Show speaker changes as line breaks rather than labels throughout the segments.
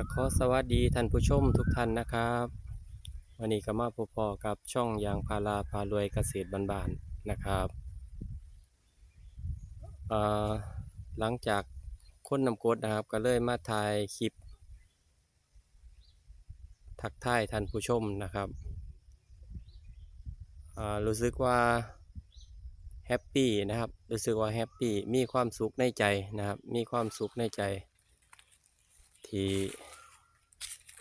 ก็ขอสวัสดีท่านผู้ชมทุกท่านนะครับวันนี้ก็มาพบพอกับช่องยางพาราพารวยเกษตรบ้านๆนะครับหลังจากค้นนำกดนะครับก็เลยมาถ่ายคลิป ทักทายท่านผู้ชมนะครับรู้สึกว่าแฮปปี้นะครับรู้สึกว่าแฮปปี้มีความสุขในใจนะครับมีความสุขในใจที่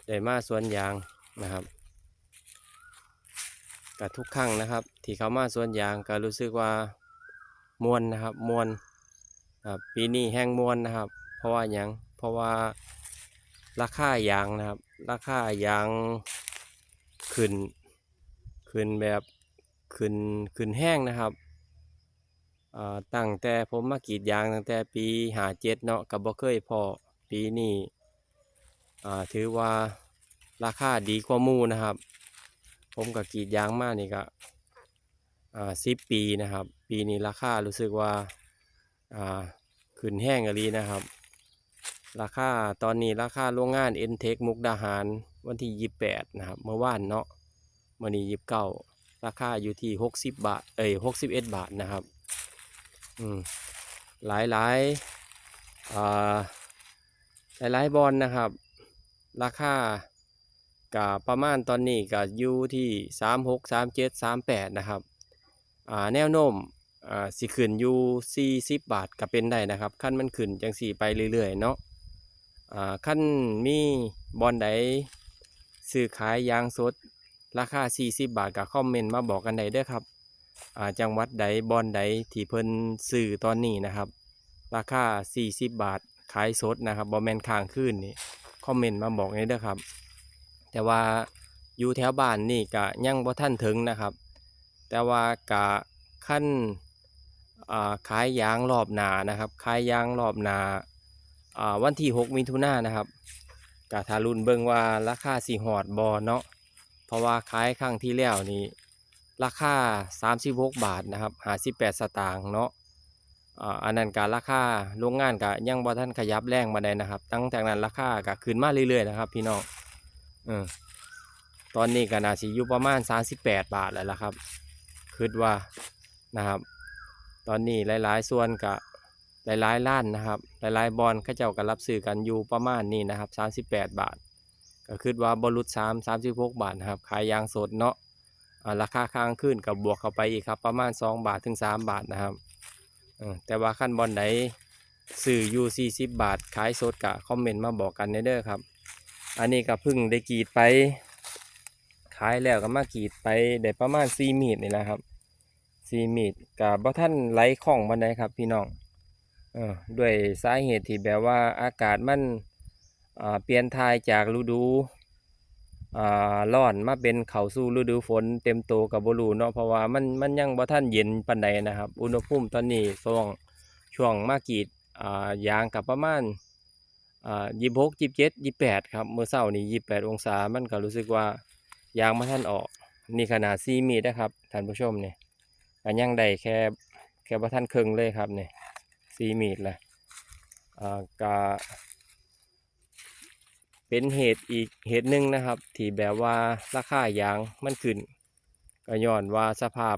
ได้มาสวนยางนะครับกับทุกครั้งนะครับ ที่เขามาสวนยางก็รู้สึกว่ามวนนะครับมวนครับปีนี้แห้งมวนนะครับ เพราะว่ายังเพราะว่าราคายางนะครับ ราคายางขึ้นขึ้นแบบขึ้นขึ้นแห้งนะครับตั้งแต่ผมมากรีดยางตั้งแต่ปีหาเจ็ดเนาะกับบ่เคยพอปีนี้ ถือว่าราคาดีกว่ามูนะครับ ผมกับกรีดยางมานี่ก็อ่าสิบปีนะครับ ปีนี้ราคารู้สึกว่าขึ้นแห้งอหลีนะครับ ราคาตอนนี้ราคาโรงงานเอ็นเทคมุกดาหารวันที่ยี่แปดนะครับ เมื่อวานเนาะมื่อนี้ยี่เก้าราคาอยู่ที่หกสิบบาท เอ้ยหกสิบเอ็ดบาทนะครับ อืมหลายหลายอ่าหลายหลายบอลนะครับ ราคากับประมาณตอนนี้ก็อยู่ที่สามหกสามเจ็ดสามแปดนะครับอ่าแนวโน้มอ่าสิขึ้นอยู่สี่สิบบาทก็เป็นได้นะครับขั้นมันขึ้นจังสี่ไปเรื่อยๆเนาะอ่าขั้นมีบอลใดซื้อขายยางสดราคา 40 บาทก็คอมเมนต์มาบอกกันได้เด้อครับอ่าจังหวัดใดบอลใดที่เพิ่นซื้อตอนนี้นะครับ ราคา 40 บาทขายสดนะครับบอแมนค้างคืนนี่ คอมเมนต์มาบอกนี่เด้อครับ แต่ว่าอยู่แถวบ้านนี่ก็ยังบ่ท่านถึงนะครับ แต่ว่ากะขั้นาขายยางรอบหนานะครับขายยางรอบหนาาวันที่ 6 มิถุนายนนะครับกะทารุนเบิ่งว่าราคาสีหอดบอเนาะเพราะว่าขายครั้งที่แล้วนี่ราคา 36 บาทนะครับ58สตางค์เนาะ อันนั้นการราคาโรงงานก็ยังบ่ทันขยับแรงมาได้นะครับ ตั้งแต่นั้นราคาก็ขึ้นมาเรื่อยๆนะครับพี่น้องอตอนนี้ก็น่าสิอยู่ประมาณ 38 บาทแล้วล่ะครับคิดว่านะครับ ตอนนี้หลายๆ ส่วนก็หลายๆร้านนะครับหลายๆบอลเขาเจ้าก็รับซื้อกันอยู่ประมาณนี้นะครับ 38 บาท ก็คิดว่าบรุษ3 36 บาทนะครับขายยางสดเนาะราคาค้างขึ้นกับบวกเข้าไปอีกครับประมาณ 2 บาทถึง 3 บาทนะครับ แต่ว่าขั้นบอลไหนสื่อยูซีสิบบาท ขายสดกะคอมเมนต์มาบอกกันเด้อครับ อันนี้ก็เพิ่งได้กีดไป ขายแล้วก็มากีดไปได้ประมาณสี่มีดนี่แหละครับสี่มีดกับบ่ท่านไหลคล่องบันไดครับพี่น้องออด้วยสาเหตุที่แบบว่าอากาศมันเปลี่ยนทายจากฤดู ร้อนมาเป็นเข้าสู่ฤดูฝนเต็มโตวกับบรูเนาะเพราะว่ามันมันยังบ่ท่านเย็นปานใดนะครับ อุณหภูมิตอนนี้ช่วงช่วงมากีดอ่ายางกับประมาณอ่ายี่หกยี่เจ็ดยี่แปดครับเมื่อเช้านี่ยี่แปดองศามันก็รู้สึกว่ายางมาท่านออกนี่ขนาดซีมีนะครับท่านผู้ชมเนี่ยก็ยังได้แค่แค่บ่ท่านครึ่งเลยครับเนี่ยซีมีดละอ่าก็ เป็นเหตุอีกเหตุหนึ่งนะครับ ที่แบบว่าราคายางมันขึ้นก็ย้อนว่าสภาพ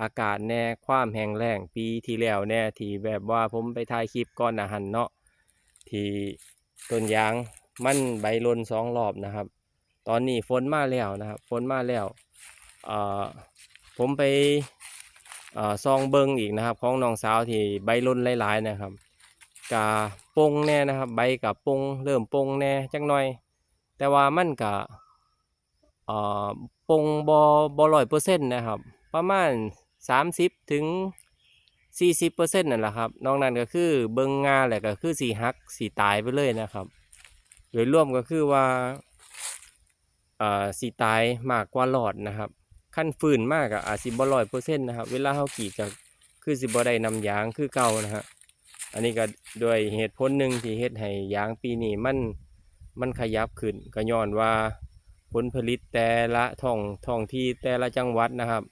อากาศแน่ความแห้งแล้งปีที่แล้วแน่ที่แบบว่าผมไปถ่ายคลิปก่อนอาหารเนาะที่ต้นยางมันใบลนสองรอบนะครับ ตอนนี้ฝนมาแล้วนะครับฝนมาแล้วเออผมไปเออซองเบิงอีกนะครับ ของน้องสาวที่ใบลนหลายๆนะครับ กะปงแน่นะครับ ใบกับปงเริ่มปงแน่จักหน่อย แต่ว่ามันกะเอ่อปงบอบอร้อยเปอร์เซ็นต์นะครับ ประมาณสามสิบถึงสี่สิบเปอร์เซ็นต์นั่นแหละครับนอกนั้นก็คือเบิงงาแหละก็คือสีหักสีตายไปเลยนะครับ โดยรวมก็คือว่าอ่อสีตายมากกว่าหลอดนะครับขั้นฝืนมากอะอาจสิบร้อยเปอร์เซ็นต์นะครับ เวลาเขากรีดก็คือสิบได้นำยางคือเก่านะฮะ อันนี้ก็ด้วยเหตุผลหนึ่งที่เฮ็ดให้ยางปีนี้มันมันขยับขึ้นก็ย้อนว่าผลผลิตแต่ละท้องท้องที่แต่ละจังหวัดนะครับ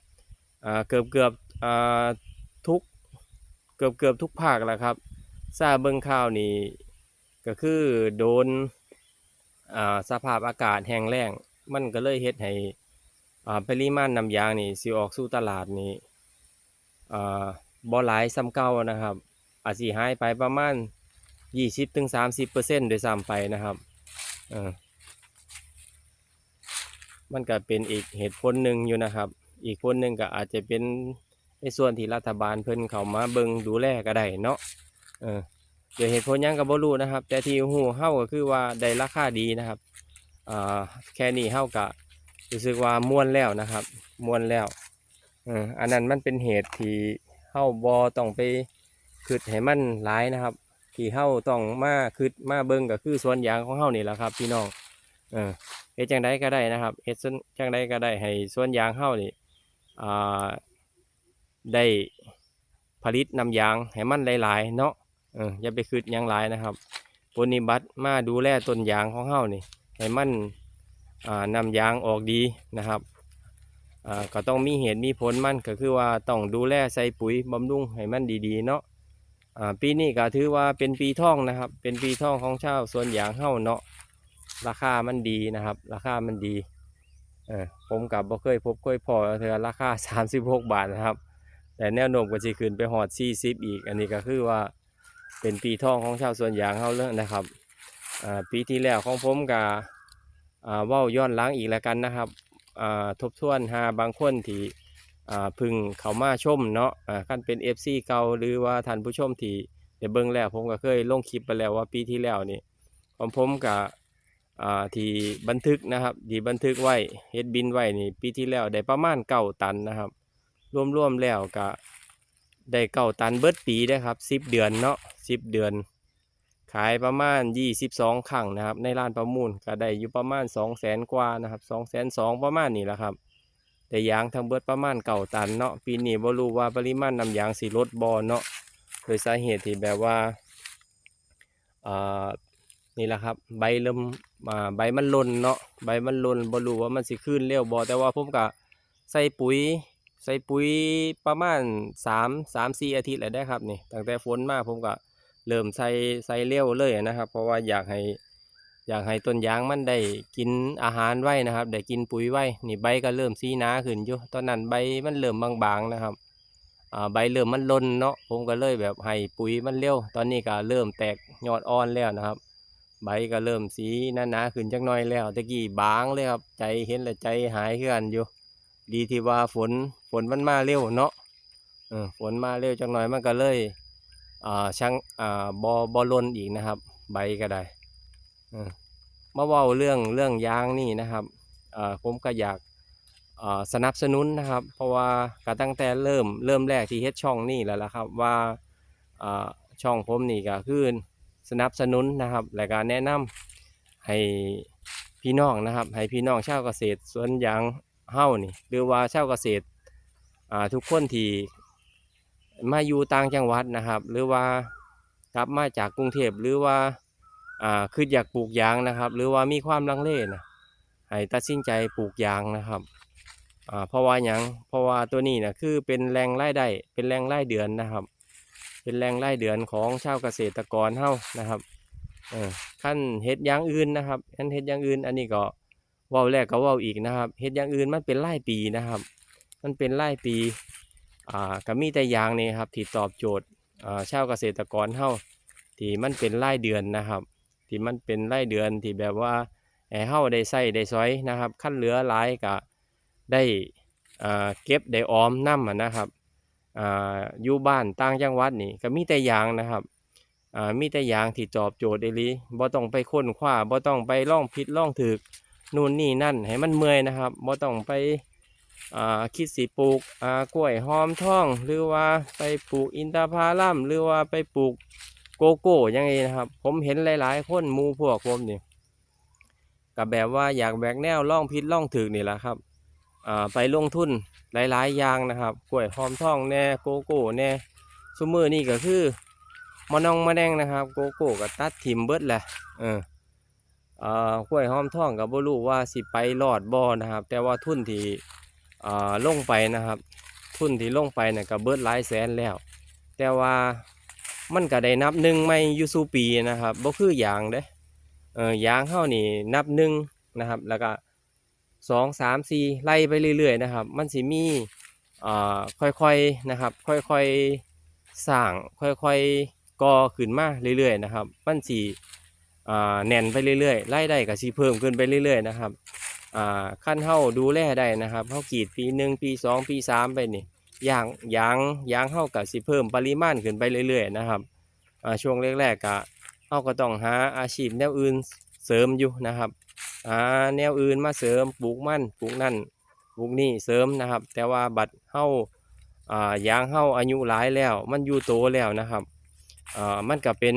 เกือบเกือบทุกเกือบเกือบทุกภาคแหละครับทราบเบิ่งข่าวนี่ก็คือโดนสภาพอากาศแห้งแล้งมันก็เลยเฮ็ดให้ปริมาณน้ำยางนี่สิออกสู่ตลาดนี่บ่หลายซ้ำเก่านะครับ อาจสิหายไปประมาณ20-30%โดยซ้ำไปนะครับเออมันก็เป็นอีกเหตุผลหนึ่งอยู่นะครับ อีกคนหนึ่งก็อาจจะเป็นในส่วนที่รัฐบาลเพิ่นเข้ามาเบิงดูแลก็ได้เนาะเออโดยเหตุผลยังก็บ่รู้นะครับ แต่ที่ฮู้เฮาก็คือว่าได้ราคาดีนะครับอ่าแค่นี้เฮาก็รู้สึกว่าม่วนแล้วนะครับม่วนแล้วเอออันนั้นมันเป็นเหตุที่เฮาบ่ต้องไป คิดให้มันหลายนะครับ ที่เฮาต้องมาคิดมาเบิ่งก็คือสวนยางของเฮานี่แหละครับพี่น้องเออเฮ็ดจังไดก็ได้นะครับเฮ็ดจังไดก็ได้ให้สวนยางเฮานี่อ่าได้ผลิตน้ำยางให้มันหลายๆ เนาะเอออย่าไปคิดยังหลายนะครับปฏิบัติมาดูแลต้นยางของเฮานี่ให้มันอ่านำยางออกดีนะครับก็ต้องมีเหตุมีผลมันก็คือว่าต้องดูแลใส่ปุ๋ยบำรุงให้มันดีๆเนาะ ปีนี้ก็ถือว่าเป็นปีท่องนะครับ เป็นปีท่องของชาวสวนยางเฮ้าเนาะราคามันดีนะครับ ราคามันดีเออผมกับบ่เคยพบเคยพอเธอราคา 36 บาทนะครับ แต่แนวโน้มก็จะขึ้นไปหอด 40 อีก อันนี้ก็คือว่าเป็นปีท่องของชาวสวนยางเฮ้าเลยนะครับปีที่แล้วของผมกับอ่าวย้อนหล้างอีกแล้วกันนะครับทบทวนหาบางคนที่ พึ่งเขามาชมเนาะอ่าคันเป็น FC เก่าหรือว่าท่านผู้ชมที่ได้เบิ่งแล้วผมก็เคยลงคลิปไปแล้วว่าปีที่แล้วนี่ของผมกับที่บันทึกนะครับที่บันทึกไว้เฮ็ดบินไว้นี่ปีที่แล้วได้ประมาณเก้าตันนะครับรวมๆแล้วก็ได้เก้าตันเบิดปีได้ครับสิบเดือนเนาะสิบเดือน ขายประมาณ22ครั้งนะครับ ในร้านประมูลก็ได้อยู่ประมาณ2 0 0แสนกว่านะครับ2 0 0 0 0ประมาณนี้แหละครับ แต่ยางทั้งเบิดประมาณเก่าตันเนาะปีนี้บ่รู้ว่าปริมาณน้ำยางสิลดบ่เนาะโดยสาเหตุที่แบบว่าอ่านี่แหละครับ ใบเริ่มอ่าใบมันหล่นเนาะใบมันหล่นบ่รู้ว่ามันสิขึ้นเร็วบ่แต่ว่าผมก็ใส่ปุ๋ย ใส่ปุ๋ยประมาณ3 3 4อาทิตย์แล้วได้ครับนี่ตั้งแต่ฝนมาผมก็เริ่มใส่ใส่เร็วเลยนะครับ เพราะว่าอยากให้ อยากให้ต้นยางมันได้กินอาหารไว้นะครับ ได้กินปุ๋ยไว้ นี่ใบก็เริ่มสีหนาขึ้นอยู่ ตอนนั้นใบมันเริ่มบางๆนะครับใบเริ่มมันล่นเนาะ ผมก็เลยแบบให้ปุ๋ยมันเร็ว ตอนนี้ก็เริ่มแตกยอดอ่อนแล้วนะครับ ใบก็เริ่มสีหนาๆขึ้นจักหน่อยแล้วตะกี้บางเลยครับ ใจเห็นแล้วใจหายเฮือนอยู่ ดีที่ว่าฝนฝนมันมาเร็วเนาะฝนมาเร็วจักหน่อยมันก็เลยช่างบอบอลนอีกนะครับ ใบก็ได้ มาเว้าเรื่องเรื่องยางนี่นะครับผมก็อยากสนับสนุนนะครับ เพราะว่าก็ตั้งแต่เริ่มเริ่มแรกที่เฮ็ดช่องนี่แล้วล่ะครับว่าช่องผมนี่ก็คือสนับสนุนนะครับและก็แนะนำให้พี่น้องนะครับ ให้พี่น้องชาวเกษตรสวนยางเฮ้านี่หรือว่าชาวเกษตรทุกคนที่มาอยู่ต่างจังหวัดนะครับ หรือว่ากลับมาจากกรุงเทพหรือว่า อ่าคืออยากปลูกยางนะครับ หรือว่ามีความลังเลนะให้ตัดสินใจปลูกยางนะครับอ่าเพราะว่าหยังเพราะว่าตัวนี้นะคือเป็นแรงรายได้เป็นแรงรายเดือนนะครับ เป็นแรงรายเดือนของชาวเกษตรกรเฮานะครับเออขั้นเฮ็ดยางอื่นนะครับขั้นเฮ็ดยางอื่น อันนี้ก็ว้าวแรกก็ว้าวอีกนะครับเฮ็ดยางอื่นมันเป็นรายปีนะครับ มันเป็นรายปีอ่าก็มีแต่ยางนี่ครับที่ตอบโจทย์อ่าชาวเกษตรกรเฮาที่มันเป็นรายเดือนนะครับ ที่มันเป็นรายเดือนที่แบบว่าให้เฮาได้ใช้ได้สอยนะครับขั้นเหลือหลายก็ได้เก็บได้ออมน้ำนะครับออยู่บ้านต่างจังหวัดนี่ก็มีแต่ยางนะครับมีแต่ยางที่ตอบโจทย์ได้ลีบ่ต้องไปค้นคว้าบ่ต้องไปล่องผิดล่องถูกนู่นนี่นั่นให้มันเมื่อยนะครับบ่ต้องไปคิดสิปลูกกล้วยหอมทอง หรือว่าไปปลูกอินทผลัมหรือว่าไปปลูก โกโก้ยังไงนะครับ ผมเห็นหลาย ๆ คนมูพวกผมนี่กับแบบว่าอยากแบกแนวล่องพิษล่องถึกนี่แหละครับไปลงทุนหลาย ๆ อย่างนะครับกล้วยหอมทองแน่โกโก้แน่ซุมือนี่ก็คือมานองมาแดงนะครับ โกโก้ก็ตัดถิมเบิดแหละเอออ่ากล้วยหอมทองกับบรู้ว่าสิไปรอดบ่นะครับ แต่ว่าทุนที่อ่าลงไปนะครับ ทุนที่ลงไปเนี่ยก็เบิดหลายแสนแล้ว แต่ว่า มันก็ได้นับหนึ่งไม่ยูซูปีนะครับบ่คือยางเด้เอออยางเฮานี่นับหนึ่งนะครับ แล้วก็สองสามสี่ไล่ไปเรื่อยๆนะครับ มันสิมีอ่าค่อยๆนะครับ ค่อยๆสร้างค่อยๆก่อขึ้นมาเรื่อยๆนะครับ มันสิอ่าแน่นไปเรื่อยๆไล่ได้ก็สิเพิ่มขึ้นไปเรื่อยๆนะครับอ่าขั้นเฮาดูแลได้นะครับเฮากีดปีหนึ่งปีสองปีสามไปนี่ ยางยางยางเฮาก็สิเพิ่มปริมาณขึ้นไปเรื่อย ๆ นะครับช่วงแรกๆก็เฮาก็ต้องหาอาชีพแนวอื่นเสริมอยู่นะครับหาแนวอื่นมาเสริมปลูกมันปลูกนั่นปลูกนี่เสริมนะครับ แต่ว่าบัดเฮาอ่ายางเฮาอายุหลายแล้ว มันอยู่โตแล้วนะครับอ่ามันก็เป็น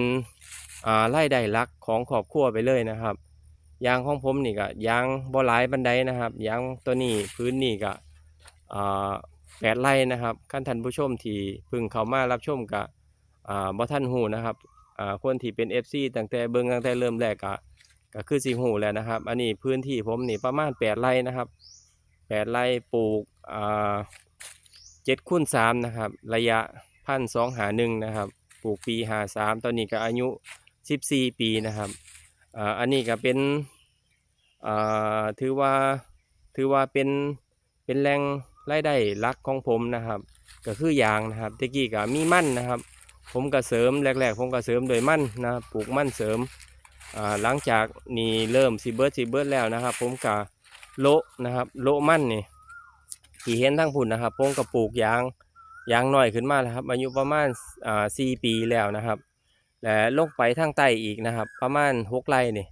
อ่ารายได้หลักของครอบครัวไปเลยนะครับยางของผมนี่ก็ยางบ่หลายบันไดนะครับยางตัวนี้พื้นนี่ก็อ่า แปดไร่นะครับขั้นท่านผู้ชมที่เพิ่งเข้ามารับชมก็อ่าบ่ท่านหูนะครับอ่าคนที่เป็น FC ตั้งแต่เบิ่งตั้งแต่เริ่มแรกก็ก็คือสิหูแล้วนะครับ อันนี้พื้นที่ผมนี่ประมาณ 8ไร่นะครับ 8ไร่ปลูกอ่า7คูณ3นะครับ ระยะพันสองหาหนึ่งนะครับ ปลูกปีหาสามตอนนี้ก็อายุ 14 ปีนะครับอ่าอันนี้ก็เป็นอ่าถือว่าถือว่าเป็นเป็นแหล่ง รายได้หลักของผมนะครับ ก็คือยางนะครับตะกี้ก็มีมั่นนะครับ ผมก็เสริมแรก ๆ ผมก็เสริมโดยมั่นนะปลูกมั่นเสริมหลังจากนี่เริ่มสีเบิร์ดสีเบิร์ดแล้วนะครับ ผมก็โละนะครับ โละมั่นนี่ที่เห็นทั้งพุ่นนะครับผมก็ปลูกยางยางน้อยขึ้นมาแล้วครับอายุประมาณอ่าสี่ปีแล้วนะครับและลงไปทางใต้อีกนะครับ ประมาณหกไร่นี่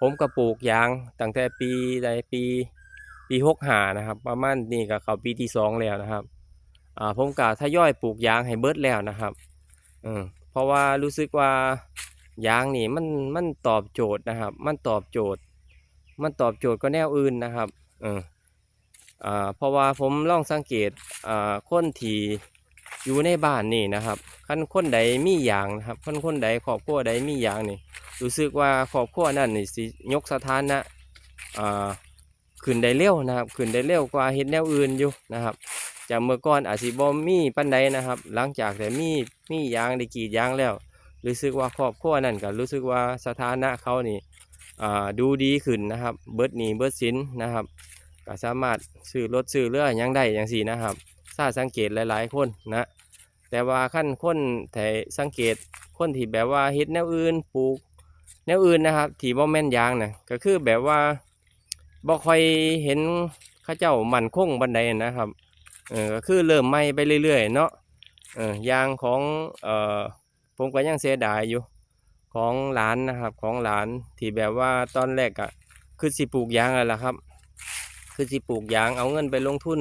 ผมก็ปลูกยางตั้งแต่ปีใดปี ปีหกหานะครับ ประมาณนี่ก็เขาปีที่สองแล้วนะครับ อ่าผมก็ทยอยปลูกยางให้เบิร์ดแล้วนะครับเออเพราะว่ารู้สึกว่ายางนี่มันมันตอบโจทย์นะครับ มันตอบโจทย์ มันตอบโจทย์ก็แนวอื่นนะครับเอออ่าเพราะว่าผมลองสังเกตอ่าคนที่อยู่ในบ้านนี่นะครับคันคนใดมียางนะครับคนคนใดครอบครัวใดมียางนี่รู้สึกว่าครอบครัวนั่นนี่สิยกสถานะอ่า ขึ้นได้เร็วนะครับขึ้นได้เร็วกว่าเฮ็ดแนวอื่นอยู่นะครับจากเมื่อก่อนอาจสิบ่มีปันใดนะครับ หลังจากแต่มีมียางได้กีดยางแล้ว รู้สึกว่าครอบครัวนั่นก็รู้สึกว่าสถานะเขานี่ดูดีขึ้นนะครับ เบิร์ดหนีเบิร์ดสินนะครับก็สามารถซื้อรถซื้อเรือหยังได้อย่างสี่นะครับถ้าบสังเกตหลายๆคนนะแต่ว่าขั้นคนแต่สังเกตคนที่แบบว่าเฮ็ดแนวอื่นปลูกแนวอื่นนะครับที่บ่แม่นยางนะก็คือแบบว่า บ่ค่อยเห็นข้าเจ้ามันคงบันไดนะครับเออก็คือเริ่มใหม่ไปเรื่อยๆเนาะเออยางของเอ่อผมก็ยังเสียดายอยู่ของหลานนะครับของหลานที่แบบว่าตอนแรกอะคือสิปลูกยางอะไรล่ะครับ คือสิปลูกยางเอาเงินไปลงทุน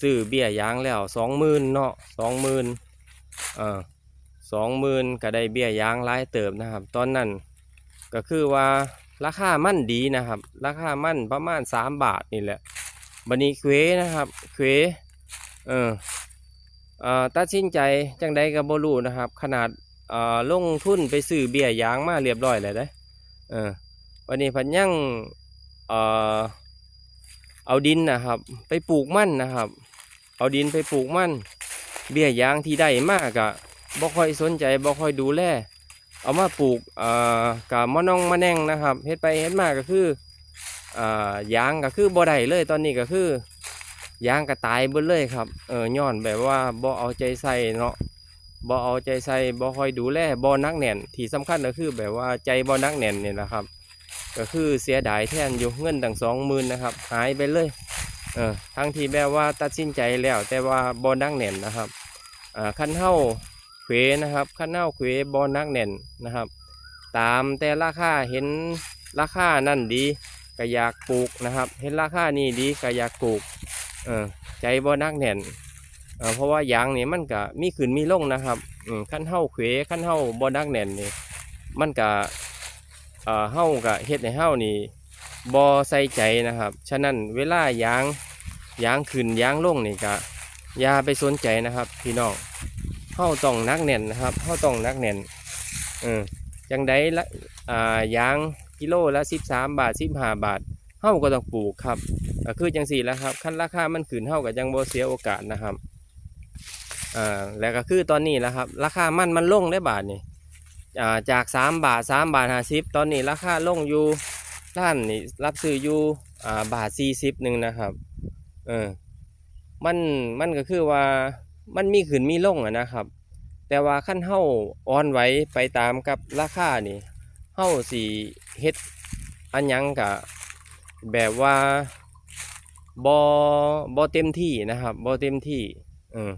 ซื้อเบี้ยยางแล้วสองหมื่นเนาะสองหมื่นเออสองหมื่นก็ได้เบี้ยยางหลายเติบนะครับ ตอนนั้นก็คือว่า ราคามั่นดีนะครับ ราคามั่นประมาณสามบาทนี่แหละบันนี้เควนะครับเควเออเอ่อตัดสินใจจังใดกับบรูนะครับ ขนาดเอ่อลงทุนไปซื้อเบี้ยยางมาเรียบร้อยเลยเด้เออวันนี้พันยังเอ่อเอาดินนะครับ ไปปลูกมั่นนะครับ เอาดินไปปลูกมั่นเบี้ยยางที่ได้มากอะบ่ค่อยสนใจบ่ค่อยดูแล เอามาปลูกอ่อกับมะนองมะแนงนะครับเฮ็ดไปเฮ็ดมาก็คืออ่ายางก็คือบ่ได้เลยตอนนี้ก็คือยางก็ตายเบิดเลยครับเออย้อนแบบว่าบ่เอาใจใส่เนาะบ่เอาใจใส่บ่คอยดูแลบ่นักแน่น ที่สำคัญก็คือแบบว่าใจบ่นักแน่นเนี่ยนะครับ ก็คือเสียดายแทนอยู่เงินตั้งสองหมื่นนะครับ หายไปเลยเออทั้งที่แบบว่าตัดสินใจแล้ว แต่ว่าบ่นักแน่นนะครับอ่าขั้นเฮา เขวนะครับขั้นเฮาเขวบ่นักแน่นนะครับ ตามแต่ราคาเห็นราคานั่นดีก็อยากปลูกนะครับ เห็นราคานี่ดีก็อยากปลูกเออใจบ่นักแน่นเออเพราะว่ายางนี่มันก็มีขึ้นมีลงนะครับขั้นเฮาเขวขั้นเฮาบ่นักแน่นนี่มันก็เออเฮาก็เฮ็ดให้เฮานี่บ่ใส่ใจนะครับ ฉะนั้นเวลายางยางขึ้นยางลงนี่ก็อย่าไปสนใจนะครับพี่น้อง เฮาต้องนักแน่นนะครับเฮาต้องนักแน่นเออจังไดละอ่ายางกิโลละ 13 บาท 15 บาทเฮาก็ต้องปลูกครับก็คือจังสี่แล้วครับคันราคามันขึ้นเฮาก็จังโบเสียโอกาสนะครับอ่าแล้วก็คือตอนนี้แหละครับ ราคามันมันลงได้บาทนี่อ่าจากสามบาทสามบาทห้าสิบตอนนี้ราคาลงอยู่ร้านนี่รับซื้ออยู่อ่าบาทสี่สิบหนึ่งนะครับเออมันมันก็คือว่า มันมีขึ้นมีลงอะนะครับ แต่ว่าขั้นเฮาอ่อนไหวไปตามกับราคานี่เฮาสิเฮ็ดอันยังกะแบบว่าบ่บ่เต็มที่นะครับบ่เต็มที่เออ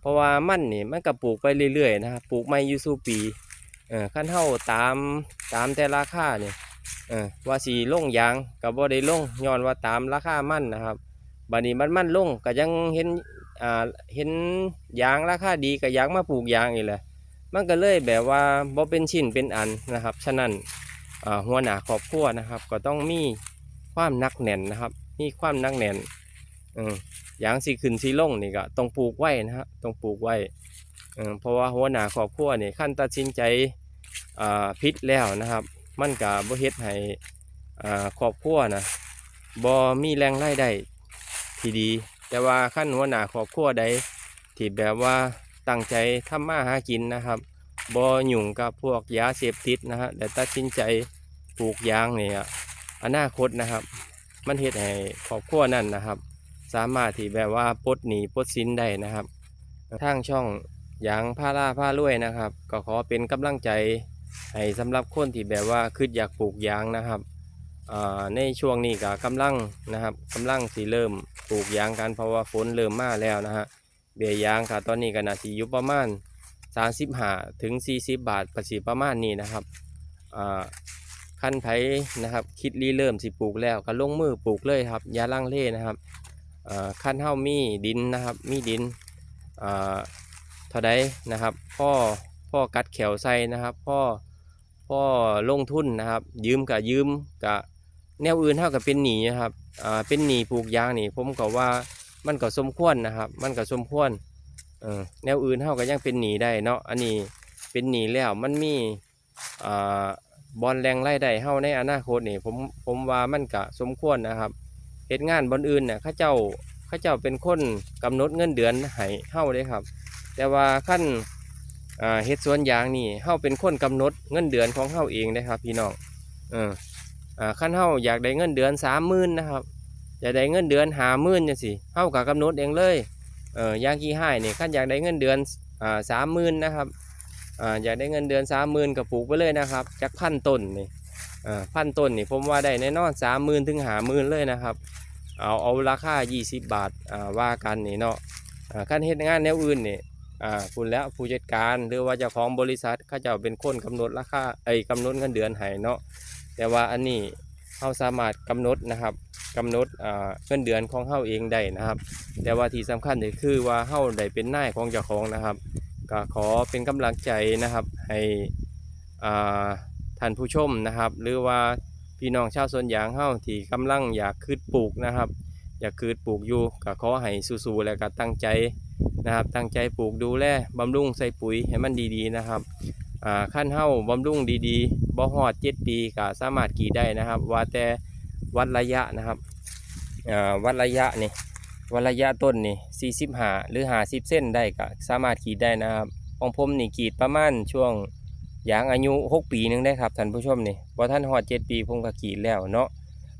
เพราะว่ามันนี่มันก็ปลูกไปเรื่อยๆนะครับปลูกไม่อยู่สู่ปีเออขั้นเฮาตามตามแต่ราคาเนี่ยเออว่าสิลงยางก็บ่ได้ล่งย้อนว่าตามราคามันนะครับบัดนี้มันมันล่งก็ยังเห็น อ่าเห็นยางราคาดีก็อยากมาปลูกยางอีกแหละ มันก็เลยแบบว่าบ่เป็นชิ้นเป็นอันนะครับ ฉะนั้นหัวหน้าครอบครัวนะครับ ก็ต้องมีความนักแน่นนะครับ มีความนักแน่นอยางสีขึ้นสีลงนี่ก็ต้องปลูกไว้นะฮะต้องปลูกไว้เพราะว่าหัวหน้าครอบครัวนี่ขั้นตัดสินใจพิษแล้วนะครับ มันก็บ่เฮ็ดให้ครอบครัวนะบ่มีแรงรายได้ที่ดี แต่ว่าขั้นหัวหน้าครอบครัวใดที่แบบว่าตั้งใจทำมาหากินนะครับบ่ยุ่งกับพวกยาเสพติดนะฮะแต่ตัดสินใจปลูกยางเนี่ยอนาคตนะครับ มันเฮ็ดให้ครอบครัวนั่นนะครับ สามารถที่แบบว่าปลดหนีปลดสินได้นะครับทางช่องยางผ้าล่าผ้ารวยนะครับ ก็ขอเป็นกำลังใจให้สำหรับคนที่แบบว่าคิดอยากปลูกยางนะครับ ในช่วงนี้ก็กำลังนะครับกำลังสีเริ่มปลูกยางกันเพราะว่าฝนเริ่มมาแล้วนะฮะเบี้ยยางค่ะตอนนี้ก็น่าสิอยู่ประมาณ35ถึง 40 บาทประสิประมาณนี้นะครับขั้นไผนะครับ คิดรีเริ่มสิปลูกแล้วก็ลงมือปลูกเลยครับยาลังเล่นะครับขั้นเฮามีดินนะครับ มีดินเท่าใดนะครับ พ่อพ่อกัดแขวใส่นะครับ พ่อพ่อลงทุนนะครับ ยืมกับยืมกับ แนวอื่นเท่ากับเป็นหนีนะครับอ่าเป็นหนีปลูกยางนี่ผมก็ว่ามันก็สมควรนะครับ มันก็สมควรเออแนวอื่นเท่ากับยังเป็นหนีได้เนาะอันนี้เป็นหนีแล้วมันมีอ่าบอลแรงไล่ได้เฮาในอนาคตนี่ผมผมว่ามันก็สมควรนะครับเหตุงานบอนอื่นเนี่ยข้าเจ้าข้าเจ้าเป็นคนกำหนดเงินเดือนให้เฮาเลยครับ แต่ว่าขั้นอ่าเฮ็ดสวนยางนี่เฮาเป็นคนกำหนดเงินเดือนของเฮาเองนะครับ พี่น้องเออ อ่าคันเฮาอยากได้เงินเดือน30,000นนะครับอยากได้เงินเดือน50,000จังซี่เฮาก็กำหนดเองเลยเอออย่างกี่ให้นี่คันอยากได้เงินเดือนอ่า30,000นนะครับอ่าอยากได้เงินเดือน30,000ก็ปลูกไปเลยนะครับจักพันต้นนี่พันต้นนี่ผมว่าได้แน่นอน30,000ถึง50,000เลยนะครับเอาเอาราคา 20 บาทอ่าว่ากันนี่เนาะอ่าคันเฮ็ดงานแนวอื่นนี่คุณแล้วผู้จัดการหรือว่าเจ้าของบริษัทเขาเจ้าเป็นคนกำหนดราคาไอ้กำหนดเงินเดือนให้เนาะ แต่ว่าอันนี้เราสามารถกำหนดนะครับกำหนดเงินเดือนของเราเองได้นะครับ แต่ว่าที่สำคัญก็คือว่าเราได้เป็นนายของเจ้าของนะครับ ก็ขอเป็นกำลังใจนะครับให้ท่านผู้ชมนะครับ หรือว่าพี่น้องชาวสวนยางเฮาที่กำลังอยากคืดปลูกนะครับ อยากคืดปลูกอยู่ก็ขอให้สู้ๆแล้วก็ตั้งใจนะครับ ตั้งใจปลูกดูแลบำรุงใส่ปุ๋ยให้มันดีๆนะครับ ขั้นเฮ้าบำรุงดีๆบ่ฮอดเจ็ดปีก็สามารถกีดได้นะครับ ว่าแต่วัดระยะนะครับวัดระยะนี่วัดระยะต้นนี่45หาหรือ50เส้นได้ก็สามารถกีดได้นะครับของผมนี่กีดประมาณช่วงยางอายุ 6 ปีหนึงได้ครับท่านผู้ชมนี่บ่ท่านฮอด7ปีผมก็กีดแล้วเนาะ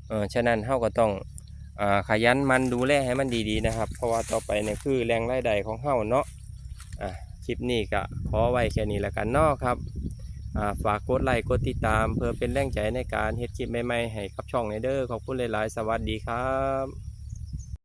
เออฉะนั้นเฮาก็ต้องอขยันมันดูแลให้มันดีๆนะครับ เพราะว่าต่อไปเนี่ยคือแรงรายได้ของเฮาเนาะอะ คลิปนี้ก็ขอไว้แค่นี้แล้วกันนอกครับฝากกดไลค์กดติดตาม เพื่อเป็นแรงใจในการเฮ็ดคลิปใหม่ๆให้กับช่องไนเด้อขอบคุณหลายๆ สวัสดีครับ